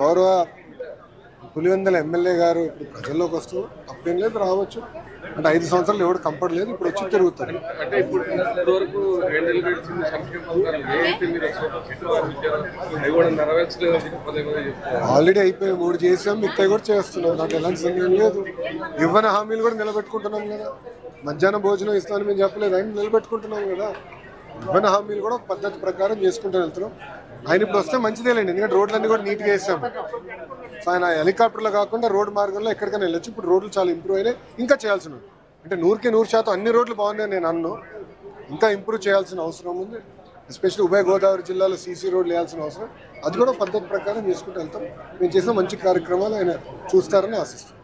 గౌరవ పులివెందల ఎమ్మెల్యే గారు ఇప్పుడు ప్రజల్లోకి వస్తూ తప్పేం లేదు రావచ్చు. అంటే ఐదు సంవత్సరాలు ఎవరు కంపడ లేదు ఇప్పుడు వచ్చి తిరుగుతారు. ఆల్రెడీ అయిపోయి మూడు చేసాం మిగతా కూడా చేస్తున్నాం. నాకు ఎలాంటి సందేహం లేదు. ఇవ్వని హామీలు కూడా నిలబెట్టుకుంటున్నాం కదా. మధ్యాహ్నం భోజనం ఇస్తామని మేము చెప్పలేదు. ఆయన నిలబెట్టుకుంటున్నాం కదా. ఇవ్వని హామీలు కూడా పద్ధతి ప్రకారం చేసుకుంటూ వెళ్తున్నాం. ఆయన ఇప్పుడు వస్తే మంచిదేలేండి. ఎందుకంటే రోడ్లన్నీ కూడా నీట్గా వేసాం. సో ఆయన హెలికాప్టర్లో కాకుండా రోడ్ మార్గంలో ఎక్కడికైనా వెళ్ళొచ్చు. ఇప్పుడు రోడ్లు చాలా ఇంప్రూవ్ అయినాయి. ఇంకా చేయాల్సిన ఉంది. అంటే నూరుకి నూరు శాతం అన్ని రోడ్లు బాగున్నాయి నేను అన్ను. ఇంకా ఇంప్రూవ్ చేయాల్సిన అవసరం ఉంది. ఎస్పెషల్లీ ఉభయ గోదావరి జిల్లాలో సీసీ రోడ్లు వేయాల్సిన అవసరం. అది కూడా పద్ధతి ప్రకారం చేసుకుంటూ వెళ్తాం. మేము చేసిన మంచి కార్యక్రమాలు ఆయన చూస్తారని ఆశిస్తాం